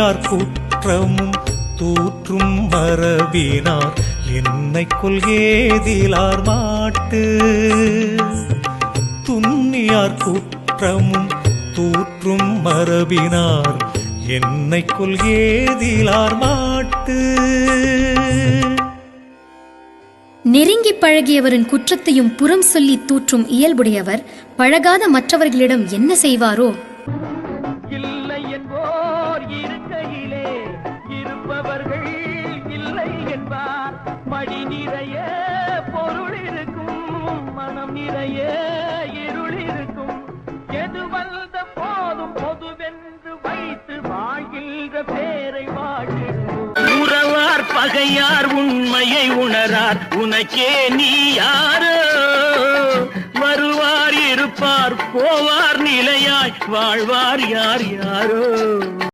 துன்னியார் குற்றமும் தூற்றும் மரபினார். என்னை கொள்கேதிலார் மாட்டு. துன்னியார் குற்றமும் தூற்றும் மரபினார். என்னை கொள்கேதிலார் மாட்டு. நெருங்கி பழகியவரின் குற்றத்தையும் புறம் சொல்லி தூற்றும் இயல்புடையவர் பழகாத மற்றவர்களிடம் என்ன செய்வாரோ? இருக்கையிலே இருப்பவர்கள் இல்லை என்பார். மடி நிறைய பொருள் இருக்கும் மனம் நிறைய இருள் இருக்கும். எது வந்த போதும் பொதுவென்று வைத்து வாழ்கின்ற பேரை வாழிடுவோம் உறவார் பகையார் உண்மையை உணரார். உனக்கே நீ யாரோ? வருவார் இருப்பார் போவார் நிலையாய் வாழ்வார் யார் யாரோ?